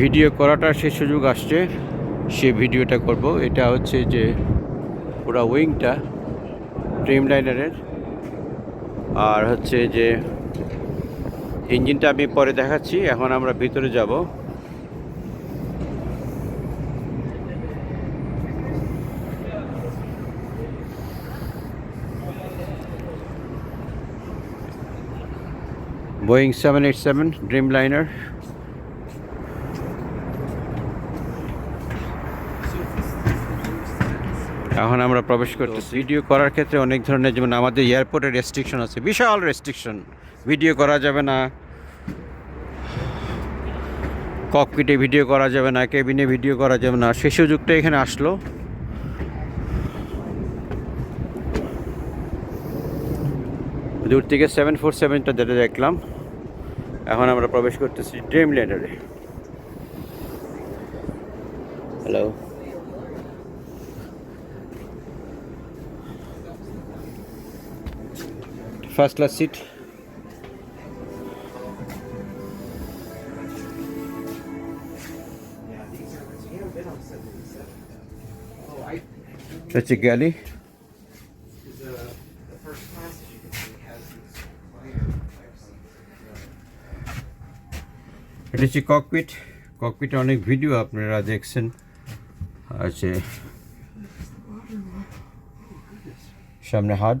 Video করাটা সে সুযোগ আসছে, সে ভিডিওটা করব। এটা হচ্ছে যে পুরো উইংটা ড্রিম লাইনারের। আর হচ্ছে যে ইঞ্জিনটা আমি পরে দেখাচ্ছি, এখন আমরা ভিতরে যাব। Boeing seven eight seven Dreamliner এখন আমরা প্রবেশ করতেছি। ভিডিও করার ক্ষেত্রে অনেক ধরনের, যেমন আমাদের এয়ারপোর্টের রেস্ট্রিকশন আছে, বিশাল রেস্ট্রিকশন ভিডিও করা যাবে না। ককপিটে ভিডিও করা যাবে না কেবিনে ভিডিও করা যাবে না। সেই সুযোগটা এখানে আসলো। দূর থেকে সেভেন ফোর সেভেনটা যেটা দেখলাম। এখন আমরা প্রবেশ করতেছি ড্রিম ল্যান্ডারে হ্যালো ফার্স্ট ক্লাস সিট হচ্ছে গ্যালি এটা হচ্ছে ককপিট ককপিটে অনেক ভিডিও আপনারা দেখছেন। আছে সামনে হার্ড।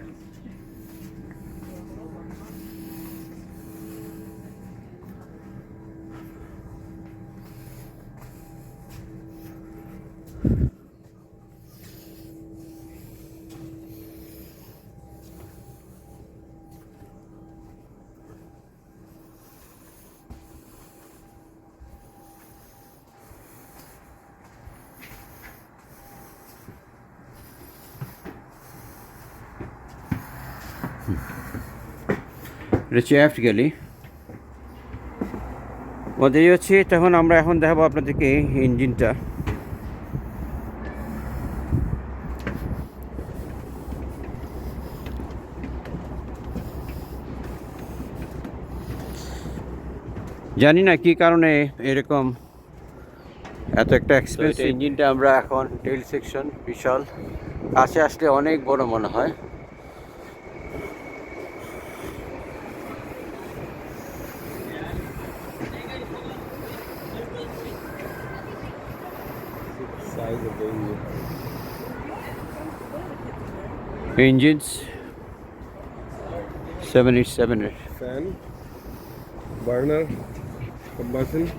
এটা হচ্ছে অ্যাফট গেলি ওদের হচ্ছে তখন আমরা এখন দেখাবো আপনাদেরকে ইঞ্জিনটা জানি না কি কারণে এরকম এত একটা এক্সপেন্সিভ ইঞ্জিনটা আমরা এখন টেল সেকশন বিশাল। কাছে আসলে অনেক বড় মনে হয়। Engines seven eight Fan, burner, combustion,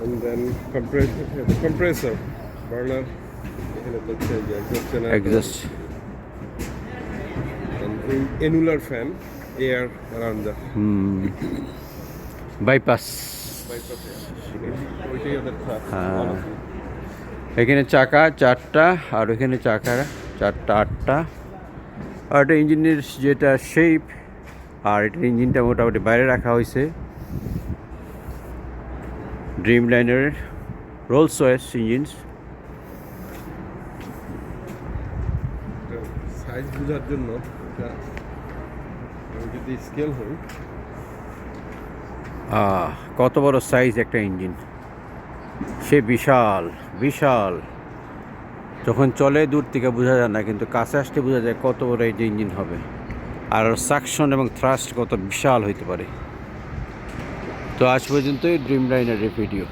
and then compressor, the compressor, burner, এখানে হচ্ছে যে exhaust exhaust and annular fan, air around the bypass bypass হ্যাঁ। এখানে চাকা চারটা আর ওখানে চাকা চারটা আটটা আর এটা ইঞ্জিনের যেটা শেপ আর এটার ইঞ্জিনটা মোটামুটি বাইরে রাখা হয়েছে ড্রিম লাইনারের রোলস ওয়েস ইঞ্জিনস সাইজ বোঝার জন্য যদি স্কেল হই। কত বড় সাইজ একটা ইঞ্জিন সে বিশাল বিশাল। যখন চলে দূর থেকে বোঝা যায় না কিন্তু কাছে আসতে বোঝা যায় কত বড় এই যে ইঞ্জিন হবে। আর সাকশন এবং থ্রাস্ট কত বিশাল হইতে পারে। তো আজ পর্যন্তই ড্রিম লাইনারের ভিডিও